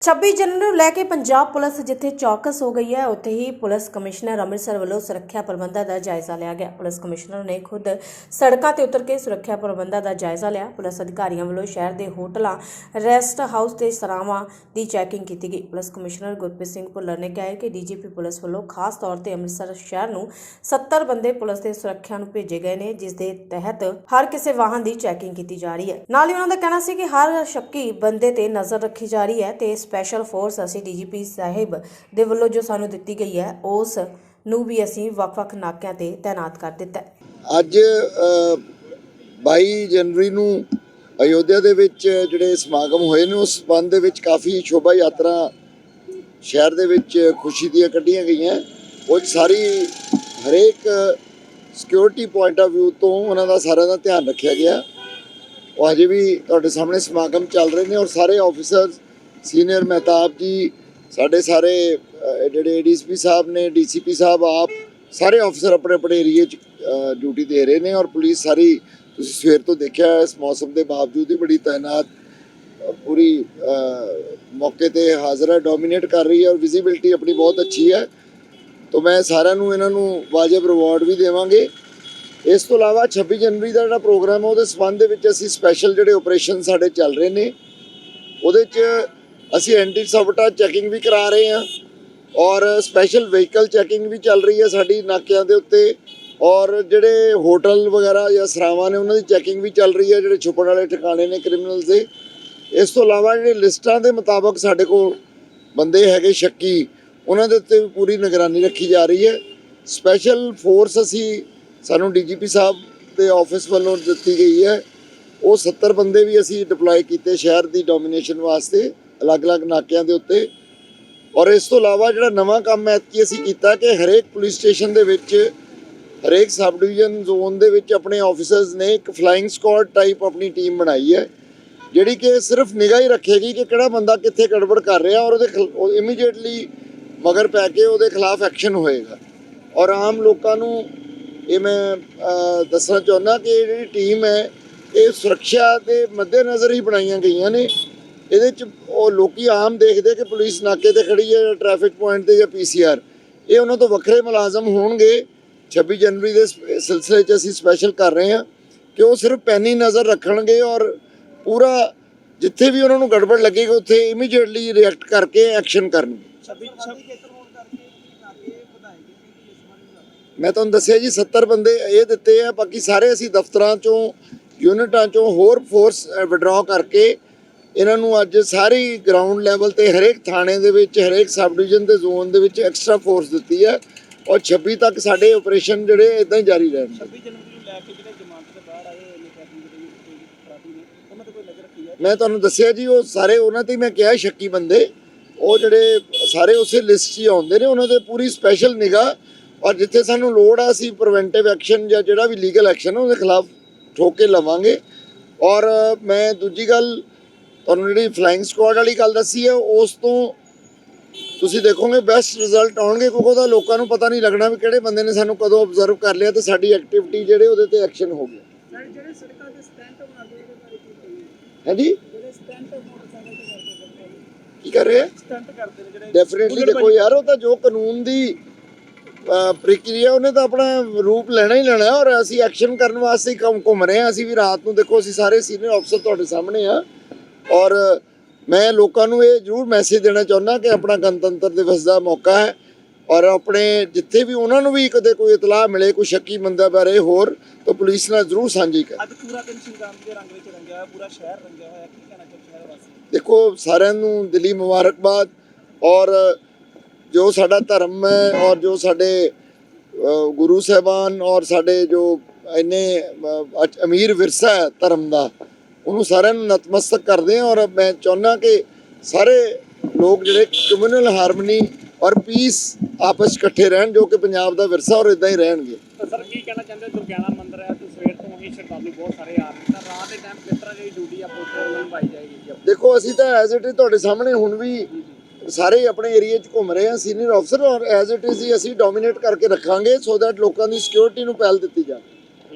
26 ਜਨਵਰੀ ਨੂੰ ਲੈ ਕੇ ਪੰਜਾਬ ਪੁਲਿਸ ਜਿੱਥੇ ਚੌਕਸ ਹੋ ਗਈ ਹੈ, ਉੱਥੇ ਹੀ ਪੁਲਿਸ ਕਮਿਸ਼ਨਰ ਅੰਮ੍ਰਿਤਸਰ ਵੱਲੋਂ ਸੁਰੱਖਿਆ ਪ੍ਰਬੰਧਾਂ ਦਾ ਜਾਇਜ਼ਾ ਲਿਆ ਗਿਆ। ਪੁਲਿਸ ਕਮਿਸ਼ਨਰ ਨੇ ਖੁਦ ਸੜਕਾਂ ਤੇ ਉਤਰ ਕੇ ਸੁਰੱਖਿਆ ਪ੍ਰਬੰਧਾਂ ਦਾ ਜਾਇਜ਼ਾ ਲਿਆ। ਪੁਲਿਸ ਅਧਿਕਾਰੀਆਂ ਵੱਲੋਂ ਸ਼ਹਿਰ ਦੇ ਹੋਟਲਾਂ, ਰੈਸਟ ਹਾਊਸ ਤੇ ਸਰਾਵਾਂ ਦੀ ਚੈਕਿੰਗ ਕੀਤੀ ਗਈ। ਪੁਲਿਸ ਕਮਿਸ਼ਨਰ ਗੁਰਪ੍ਰੀਤ ਸਿੰਘ ਭੁੱਲਰ ਨੇ ਕਿਹਾ ਹੈ ਕਿ ਡੀਜੀਪੀ ਪੁਲਿਸ ਵੱਲੋਂ ਖਾਸ ਤੌਰ ਤੇ ਅੰਮ੍ਰਿਤਸਰ ਸ਼ਹਿਰ ਨੂੰ 70 ਬੰਦੇ ਪੁਲਿਸ ਦੇ ਸੁਰੱਖਿਆ ਨੂੰ ਭੇਜੇ ਗਏ ਨੇ, ਜਿਸ ਦੇ ਤਹਿਤ ਹਰ ਕਿਸੇ ਵਾਹਨ ਦੀ ਚੈਕਿੰਗ ਕੀਤੀ ਜਾ ਰਹੀ ਹੈ। ਨਾਲ ਹੀ ਉਹਨਾਂ ਦਾ ਕਹਿਣਾ ਸੀ ਕਿ ਹਰ ਸ਼ੱਕੀ ਬੰਦੇ ਤੇ ਨਜ਼ਰ ਰੱਖੀ ਜਾ ਰਹੀ ਹੈ ਤੇ ਸਪੈਸ਼ਲ ਫੋਰਸ ਅਸੀਂ ਡੀਜੀਪੀ ਸਾਹਿਬ ਦੇ ਵੱਲੋਂ ਜੋ ਸਾਨੂੰ ਦਿੱਤੀ ਗਈ ਹੈ ਉਸ ਨੂੰ ਵੀ ਅਸੀਂ ਵੱਖ-ਵੱਖ ਨਾਕਿਆਂ ਤੇ ਤਾਇਨਾਤ ਕਰ ਦਿੱਤਾ ਅੱਜ ਅ, 22 ਜਨਵਰੀ ਨੂੰ ਅਯੋਧਿਆ ਦੇ ਵਿੱਚ ਜਿਹੜੇ ਸਮਾਗਮ ਹੋਏ ਨੇ ਉਸ ਸੰਬੰਧ ਦੇ ਵਿੱਚ ਕਾਫੀ ਸ਼ੋਭਾ ਯਾਤਰਾ ਸ਼ਹਿਰ ਦੇ ਵਿੱਚ ਖੁਸ਼ੀ ਦੀਆਂ ਕੱਢੀਆਂ ਗਈਆਂ। ਉਹ 'ਚ ਸਾਰੀ ਹਰੇਕ ਸਿਕਿਉਰਿਟੀ ਪੁਆਇੰਟ ਆਫ View ਤੋਂ ਉਹਨਾਂ ਦਾ ਸਾਰਿਆਂ ਦਾ ਧਿਆਨ ਰੱਖਿਆ ਗਿਆ। ਉਹ ਅਜੇ ਵੀ ਤੁਹਾਡੇ ਸਾਹਮਣੇ ਸਮਾਗਮ ਚੱਲ ਰਹੇ ਨੇ ਔਰ ਸਾਰੇ ਆਫੀਸਰਸ ਸੀਨੀਅਰ ਮਹਿਤਾਬ ਜੀ ਸਾਡੇ ਸਾਰੇ ਅ, ਜਿਹੜੇ ਏਡੀਐਸਪੀ ਸਾਹਿਬ ਨੇ ਡੀਸੀਪੀ ਸਾਹਿਬ ਆਪ ਸਾਰੇ ਆਫੀਸਰ ਆਪਣੇ ਆਪਣੇ ਏਰੀਏ 'ਚ ਡਿਊਟੀ ਦੇ ਰਹੇ ਨੇ ਔਰ ਪੁਲਿਸ ਸਾਰੀ ਤੁਸੀਂ ਸਵੇਰ ਤੋਂ ਦੇਖਿਆ ਇਸ ਮੌਸਮ ਦੇ ਬਾਵਜੂਦ ਹੀ ਬੜੀ ਤਾਇਨਾਤ ਪੂਰੀ ਮੌਕੇ ਤੇ ਹਾਜ਼ਰ ਹੈ ਡੋਮੀਨੇਟ ਕਰ ਰਹੀ ਹੈ ਔਰ ਵਿਜ਼ਿਬਿਲਟੀ ਆਪਣੀ ਬਹੁਤ ਅੱਛੀ ਹੈ। ਤੋਂ ਮੈਂ ਸਾਰਿਆਂ ਨੂੰ ਇਹਨਾਂ ਨੂੰ ਵਾਜਬ ਰਿਵਾਰਡ ਵੀ ਦੇਵਾਂਗੇ। ਇਸ ਤੋਂ ਇਲਾਵਾ 26 ਜਨਵਰੀ ਦਾ ਜਿਹੜਾ ਪ੍ਰੋਗਰਾਮ ਹੈ ਉਹਦੇ ਸਬੰਧ ਦੇ ਵਿੱਚ ਅਸੀਂ ਸਪੈਸ਼ਲ ਜਿਹੜੇ ਆਪਰੇਸ਼ਨ ਸਾਡੇ ਚੱਲ ਰਹੇ ਨੇ ਉਹਦੇ 'ਚ ਅਸੀਂ ਐਂਟੀ ਸਬਟਾ ਚੈਕਿੰਗ ਵੀ ਕਰਾ ਰਹੇ ਹਾਂ ਔਰ ਸਪੈਸ਼ਲ ਵਹੀਕਲ ਚੈਕਿੰਗ ਵੀ ਚੱਲ ਰਹੀ ਹੈ ਸਾਡੀ ਨਾਕਿਆਂ ਦੇ ਉੱਤੇ ਔਰ ਜਿਹੜੇ ਹੋਟਲ ਵਗੈਰਾ ਜਾਂ ਸਰਾਵਾਂ ਨੇ ਉਹਨਾਂ ਦੀ ਚੈਕਿੰਗ ਵੀ ਚੱਲ ਰਹੀ ਹੈ ਜਿਹੜੇ ਛੁਪਣ ਵਾਲੇ ਠਿਕਾਣੇ ਨੇ ਕ੍ਰਿਮੀਨਲਸ ਦੇ। ਇਸ ਤੋਂ ਇਲਾਵਾ ਜਿਹੜੇ ਲਿਸਟਾਂ ਦੇ ਮੁਤਾਬਕ ਸਾਡੇ ਕੋਲ ਬੰਦੇ ਹੈਗੇ ਸ਼ੱਕੀ, ਉਹਨਾਂ ਦੇ ਉੱਤੇ ਵੀ ਪੂਰੀ ਨਿਗਰਾਨੀ ਰੱਖੀ ਜਾ ਰਹੀ ਹੈ। ਸਪੈਸ਼ਲ ਫੋਰਸ ਅਸੀਂ ਸਾਨੂੰ ਡੀਜੀਪੀ ਸਾਹਿਬ ਦੇ ਆਫਿਸ ਵੱਲੋਂ ਦਿੱਤੀ ਗਈ ਹੈ। ਉਹ 70 ਬੰਦੇ ਵੀ ਅਸੀਂ ਡਿਪਲੋਏ ਕੀਤੇ ਸ਼ਹਿਰ ਦੀ ਡੋਮੀਨੇਸ਼ਨ ਵਾਸਤੇ, ਅਲੱਗ-ਅਲੱਗ ਨਾਕਿਆਂ ਦੇ ਉੱਤੇ। ਔਰ ਇਸ ਤੋਂ ਇਲਾਵਾ ਜਿਹੜਾ ਨਵਾਂ ਕੰਮ ਐਤਕੀ ਅਸੀਂ ਕੀਤਾ ਕਿ ਹਰੇਕ ਪੁਲਿਸ ਸਟੇਸ਼ਨ ਦੇ ਵਿੱਚ, ਹਰੇਕ ਸਬ ਡਿਵੀਜ਼ਨ ਜ਼ੋਨ ਦੇ ਵਿੱਚ ਆਪਣੇ ਆਫੀਸਰਸ ਨੇ ਇੱਕ ਫਲਾਈਂਗ ਸਕੁਆਡ ਟਾਈਪ ਆਪਣੀ ਟੀਮ ਬਣਾਈ ਹੈ, ਜਿਹੜੀ ਕਿ ਸਿਰਫ ਨਿਗਾਹ ਹੀ ਰੱਖੇਗੀ ਕਿ ਕਿਹੜਾ ਬੰਦਾ ਕਿੱਥੇ ਗੜਬੜ ਕਰ ਰਿਹਾ ਔਰ ਉਹਦੇ ਇਮੀਡੀਏਟਲੀ ਮਗਰ ਪੈ ਕੇ ਉਹਦੇ ਖਿਲਾਫ ਐਕਸ਼ਨ ਹੋਏਗਾ। ਔਰ ਆਮ ਲੋਕਾਂ ਨੂੰ ਇਹ ਮੈਂ ਦੱਸਣਾ ਚਾਹੁੰਦਾ ਕਿ ਇਹ ਜਿਹੜੀ ਟੀਮ ਹੈ ਇਹ ਸੁਰੱਖਿਆ ਦੇ ਮੱਦੇਨਜ਼ਰ ਹੀ ਬਣਾਈਆਂ ਗਈਆਂ ਨੇ। ਇਹਦੇ ਚ ਉਹ ਲੋਕੀ ਆਮ ਦੇਖਦੇ ਕਿ ਪੁਲਿਸ ਨਾਕੇ ਤੇ ਖੜੀ ਹੈ ਟ੍ਰੈਫਿਕ ਪੁਆਇੰਟ ਤੇ ਜਾਂ ਪੀਸੀਆਰ ਇਹ ਉਹਨਾਂ ਤੋਂ ਵੱਖਰੇ ਮੁਲਾਜ਼ਮ ਹੋਣਗੇ। 26 ਜਨਵਰੀ ਦੇ ਸਿਲਸਿਲੇ 'ਚ ਅਸੀਂ ਸਪੈਸ਼ਲ ਕਰ ਰਹੇ ਹਾਂ ਕਿ ਉਹ ਸਿਰਫ ਪੈਨੀ ਨਜ਼ਰ ਰੱਖਣਗੇ ਔਰ ਪੂਰਾ ਜਿੱਥੇ ਵੀ ਉਹਨਾਂ ਨੂੰ ਗੜਬੜ ਲੱਗੇਗੀ ਉੱਥੇ ਇਮੀਡੀਏਟਲੀ ਰਿਐਕਟ ਕਰਕੇ ਐਕਸ਼ਨ ਕਰਨਗੇ। ਮੈਂ ਤੁਹਾਨੂੰ ਦੱਸਿਆ ਜੀ 70 ਬੰਦੇ ਇਹ ਦਿੱਤੇ ਆ ਬਾਕੀ ਸਾਰੇ ਅਸੀਂ ਦਫ਼ਤਰਾਂ ਚੋਂ ਯੂਨਿਟਾਂ ਚੋਂ ਹੋਰ ਫੋਰਸ ਵਿਡਰਾਅ ਕਰਕੇ ਇਹਨਾਂ ਨੂੰ ਅੱਜ ਸਾਰੀ ਗਰਾਊਂਡ ਲੈਵਲ ਤੇ ਹਰੇਕ ਥਾਣੇ ਦੇ ਵਿੱਚ ਹਰੇਕ ਸਬ ਡਿਵੀਜ਼ਨ ਦੇ ਜ਼ੋਨ ਦੇ ਵਿੱਚ ਐਕਸਟਰਾ ਫੋਰਸ ਦਿੱਤੀ ਹੈ ਔਰ 26 ਤੱਕ ਸਾਡੇ ਆਪਰੇਸ਼ਨ ਜਿਹੜੇ ਇਦਾਂ ਹੀ ਜਾਰੀ ਰਹਿਣਗੇ। 26 ਜਨਵਰੀ ਨੂੰ ਲੈ ਕੇ ਜਿਹੜੇ ਜ਼ਮਾਨਤ ਦੇ ਬਾਹਰ ਆਏ ਹੋਏ ਨੇ ਕੈਦੀ ਜਿਹੜੇ ਕੋਈ ਅਪਰਾਧੀ ਨੇ ਉਹਨਾਂ ਤੇ ਕੋਈ ਨਜ਼ਰ ਰੱਖੀ ਹੈ ਮੈਂ ਤੁਹਾਨੂੰ ਦੱਸਿਆ ਜੀ ਉਹ ਸਾਰੇ ਉਹਨਾਂ ਤੇ ਮੈਂ ਕਿਹਾ ਸ਼ੱਕੀ ਬੰਦੇ ਉਹ ਜਿਹੜੇ ਸਾਰੇ ਉਸੇ ਲਿਸਟ 'ਚ ਹੀ ਆਉਂਦੇ ਨੇ ਉਹਨਾਂ ਦੇ ਪੂਰੀ ਸਪੈਸ਼ਲ ਨਿਗਾਹ ਔਰ ਜਿੱਥੇ ਸਾਨੂੰ ਲੋੜ ਆ ਅਸੀਂ ਪ੍ਰੀਵੈਂਟਿਵ ਐਕਸ਼ਨ ਜਾਂ ਜਿਹੜਾ ਵੀ ਲੀਗਲ ਐਕਸ਼ਨ ਉਹਦੇ ਖਿਲਾਫ ਠੋਕ ਕੇ ਲਵਾਂਗੇ। ਔਰ ਮੈਂ ਦੂਜੀ ਗੱਲ ਤੁਹਾਨੂੰ ਜਿਹੜੀ ਫਲਾਈਂਗ ਸਕੁਆਡ ਵਾਲੀ ਗੱਲ ਦੱਸੀ ਹੈ ਉਸ ਤੋਂ ਤੁਸੀਂ ਦੇਖੋਗੇ ਬੈਸਟ ਰਿਜ਼ਲਟ ਆਉਣਗੇ ਕਿਉਂਕਿ ਉਹਦਾ ਲੋਕਾਂ ਨੂੰ ਪਤਾ ਨਹੀਂ ਲੱਗਣਾ ਵੀ ਕਿਹੜੇ ਬੰਦੇ ਨੇ ਸਾਨੂੰ ਕਦੋਂ ਆਬਜ਼ਰਵ ਕਰ ਲਿਆ ਤੇ ਸਾਡੀ ਐਕਟੀਵਿਟੀ ਜਿਹੜੇ ਉਹਦੇ ਤੇ ਐਕਸ਼ਨ ਹੋ ਗਿਆ ਜਿਹੜੇ ਸੜਕਾਂ ਤੇ ਸਟੈਂਟ ਬਣਾਉਂਦੇ ਉਹਦੇ ਬਾਰੇ ਕੀ ਕਹੀਏ ਹੈ ਜੀ ਜਿਹੜੇ ਸਟੈਂਟ ਮੋਟਰਸਾਈਕਲ ਤੇ ਕਰਦੇ ਨੇ ਕੀ ਕਰ ਰਹੇ ਆ ਸਟੈਂਟ ਕਰਦੇ ਨੇ ਜਿਹੜੇ ਡੈਫੀਨਿਟਲੀ ਦੇਖੋ ਯਾਰ ਉਹ ਤਾਂ ਜੋ ਕਾਨੂੰਨ ਦੀ ਪ੍ਰਕਿਰਿਆ ਉਹਨੇ ਤਾਂ ਆਪਣਾ ਰੂਪ ਲੈਣਾ ਹੀ ਲੈਣਾ ਔਰ ਅਸੀਂ ਐਕਸ਼ਨ ਕਰਨ ਵਾਸਤੇ ਹੀ ਘੁੰਮ ਘੁੰਮ ਰਹੇ ਹਾਂ। ਅਸੀਂ ਵੀ ਰਾਤ ਨੂੰ ਦੇਖੋ ਅਸੀਂ ਸਾਰੇ ਸੀਨੀਅਰ ਅਫਸਰ ਤੁਹਾਡੇ ਸਾਹਮਣੇ ਆ ਔਰ ਮੈਂ ਲੋਕਾਂ ਨੂੰ ਇਹ ਜ਼ਰੂਰ ਮੈਸੇਜ ਦੇਣਾ ਚਾਹੁੰਦਾ ਕਿ ਆਪਣਾ ਗਣਤੰਤਰ ਦਿਵਸ ਦਾ ਮੌਕਾ ਹੈ ਔਰ ਆਪਣੇ ਜਿੱਥੇ ਵੀ ਉਹਨਾਂ ਨੂੰ ਵੀ ਕਦੇ ਕੋਈ ਇਤਲਾਹ ਮਿਲੇ ਕੋਈ ਸ਼ੱਕੀ ਬੰਦਾ ਬਾਰੇ ਹੋਰ ਤਾਂ ਪੁਲਿਸ ਨਾਲ ਜ਼ਰੂਰ ਸਾਂਝੀ ਕਰ। ਅੱਜ ਪੂਰਾ ਦਿਨ ਸ਼ਿੰਗਾਮ ਦੇ ਰੰਗ ਵਿੱਚ ਰੰਗਿਆ ਹੋਇਆ ਪੂਰਾ ਸ਼ਹਿਰ ਰੰਗਿਆ ਹੋਇਆ ਕੀ ਕਹਿਣਾ ਚਾਹੁੰਦੇ ਸ਼ਹਿਰ ਵਾਸੀ ਦੇਖੋ ਸਾਰਿਆਂ ਨੂੰ ਦਿਲੀ ਮੁਬਾਰਕਬਾਦ ਔਰ ਜੋ ਸਾਡਾ ਧਰਮ ਹੈ ਔਰ ਜੋ ਸਾਡੇ ਗੁਰੂ ਸਾਹਿਬਾਨ ਔਰ ਸਾਡੇ ਜੋ ਇੰਨੇ ਅਮੀਰ ਵਿਰਸਾ ਹੈ ਧਰਮ ਦਾ ਉਹਨੂੰ ਸਾਰਿਆਂ ਨੂੰ ਨਤਮਸਤਕ ਕਰਦੇ ਹਾਂ ਔਰ ਮੈਂ ਚਾਹੁੰਦਾ ਕਿ ਸਾਰੇ ਲੋਕ ਜਿਹੜੇ ਕਮਿਊਨਲ ਹਾਰਮਨੀ ਔਰ ਪੀਸ ਆਪਸ ਇਕੱਠੇ ਰਹਿਣ ਜੋ ਕਿ ਪੰਜਾਬ ਦਾ ਵਿਰਸਾ ਔਰ ਇਦਾਂ ਹੀ ਰਹਿਣਗੇ। ਤਾਂ ਸਰ ਕੀ ਕਹਿਣਾ ਚਾਹੁੰਦੇ ਦੁਰਗਿਆਨਾ ਮੰਦਿਰ ਹੈ ਤੇ ਸਵੇਰ ਤੋਂ ਹੀ ਸ਼ਰਧਾਲੂ ਬਹੁਤ ਸਾਰੇ ਆ ਰਹੇ ਤਾਂ ਰਾਤ ਦੇ ਟਾਈਮ ਕਿਸ ਤਰ੍ਹਾਂ ਦੀ ਡਿਊਟੀ ਆ ਪੁਲਿਸ ਵੱਲੋਂ ਨਿਭਾਈ ਜਾਏਗੀ ਦੇਖੋ ਅਸੀਂ ਤਾਂ ਐਜ਼ ਇਟ ਇਜ਼ ਤੁਹਾਡੇ ਸਾਹਮਣੇ ਹੁਣ ਵੀ ਸਾਰੇ ਆਪਣੇ ਏਰੀਆ 'ਚ ਘੁੰਮ ਰਹੇ ਆ ਸੀਨੀਅਰ ਅਫਸਰ ਔਰ ਐਜ਼ ਇਟ ਇਜ਼ ਹੀ ਅਸੀਂ ਡੋਮੀਨੇਟ ਕਰਕੇ ਰੱਖਾਂਗੇ ਸੋ ਦੈਟ ਲੋਕਾਂ ਦੀ ਸਿਕਿਉਰਿਟੀ ਨੂੰ ਪਹਿਲ ਦਿੱਤੀ ਜਾਵੇ।